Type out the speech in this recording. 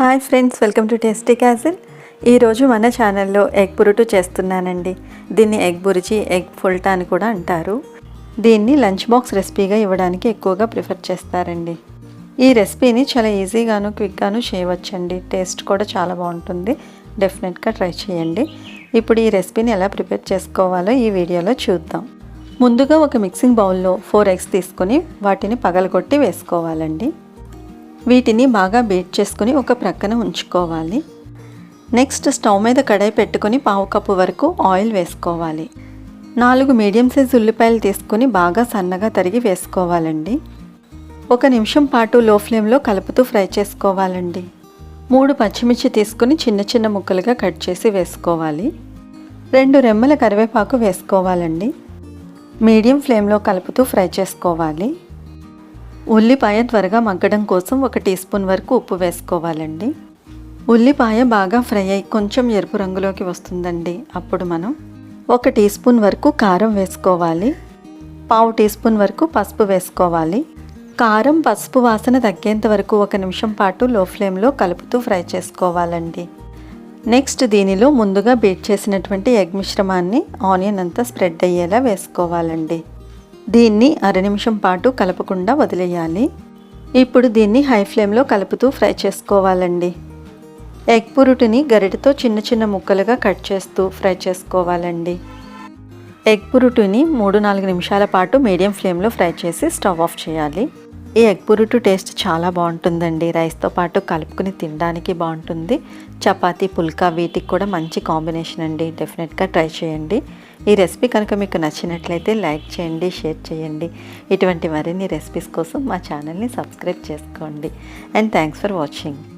Hi friends welcome to Tasty Castle ఈరోజు మన ఛానల్లో ఎగ్ పురుటు చేస్తున్నానండి. దీన్ని ఎగ్ బురిచి ఎగ్ ఫుల్టా అని కూడా అంటారు. దీన్ని లంచ్ బాక్స్ రెసిపీగా ఇవ్వడానికి ఎక్కువగా ప్రిఫర్ చేస్తారండి. ఈ రెసిపీని చాలా ఈజీగాను క్విక్గాను చేయవచ్చండి. టేస్ట్ కూడా చాలా బాగుంటుంది. డెఫినెట్గా ట్రై చేయండి. ఇప్పుడు ఈ రెసిపీని ఎలా ప్రిపేర్ చేసుకోవాలో ఈ వీడియోలో చూద్దాం. ముందుగా ఒక మిక్సింగ్ బౌల్లో ఫోర్ ఎగ్స్ తీసుకొని వాటిని పగలగొట్టి వేసుకోవాలండి. వీటిని బాగా బీట్ చేసుకుని ఒక ప్రక్కన ఉంచుకోవాలి. నెక్స్ట్ స్టవ్ మీద కడాయి పెట్టుకొని పావు కప్పు వరకు ఆయిల్ వేసుకోవాలి. నాలుగు మీడియం సైజ్ ఉల్లిపాయలు తీసుకొని బాగా సన్నగా తరిగి వేసుకోవాలండి. ఒక నిమిషం పాటు లో ఫ్లేమ్లో కలుపుతూ ఫ్రై చేసుకోవాలండి. మూడు పచ్చిమిర్చి తీసుకుని చిన్న చిన్న ముక్కలుగా కట్ చేసి వేసుకోవాలి. రెండు రెమ్మల కరివేపాకు వేసుకోవాలండి. మీడియం ఫ్లేమ్లో కలుపుతూ ఫ్రై చేసుకోవాలి. ఉల్లిపాయ త్వరగా మగ్గడం కోసం ఒక టీ స్పూన్ వరకు ఉప్పు వేసుకోవాలండి. ఉల్లిపాయ బాగా ఫ్రై అయ్యి కొంచెం ఎరుపు రంగులోకి వస్తుందండి. అప్పుడు మనం ఒక టీ స్పూన్ వరకు కారం వేసుకోవాలి. పావు టీ స్పూన్ వరకు పసుపు వేసుకోవాలి. కారం పసుపు వాసన తగ్గేంత వరకు ఒక నిమిషం పాటు లో ఫ్లేమ్లో కలుపుతూ ఫ్రై చేసుకోవాలండి. నెక్స్ట్ దీనిలో ముందుగా బీట్ చేసినటువంటి ఎగ్ మిశ్రమాన్ని ఆనియన్ అంతా స్ప్రెడ్ అయ్యేలా వేసుకోవాలండి. దీన్ని అర నిమిషం పాటు కలపకుండా వదిలేయాలి. ఇప్పుడు దీన్ని హై ఫ్లేమ్లో కలుపుతూ ఫ్రై చేసుకోవాలండి. ఎగ్ పురుటిని గరిటతో చిన్న చిన్న ముక్కలుగా కట్ చేస్తూ ఫ్రై చేసుకోవాలండి. ఎగ్ పురుటిని మూడు నాలుగు నిమిషాల పాటు మీడియం ఫ్లేమ్లో ఫ్రై చేసి స్టవ్ ఆఫ్ చేయాలి. ఈ ఎగ్ పురుటు టేస్ట్ చాలా బాగుంటుందండి. రైస్తో పాటు కలుపుకుని తినడానికి బాగుంటుంది. చపాతీ పుల్కా వీటికి కూడా మంచి కాంబినేషన్ అండి. డెఫినెట్గా ట్రై చేయండి. ఈ రెసిపీ కనుక మీకు నచ్చినట్లయితే లైక్ చేయండి షేర్ చేయండి. ఇటువంటి మరిన్ని రెసిపీస్ కోసం మా ఛానల్ని సబ్స్క్రైబ్ చేసుకోండి. And thanks for watching.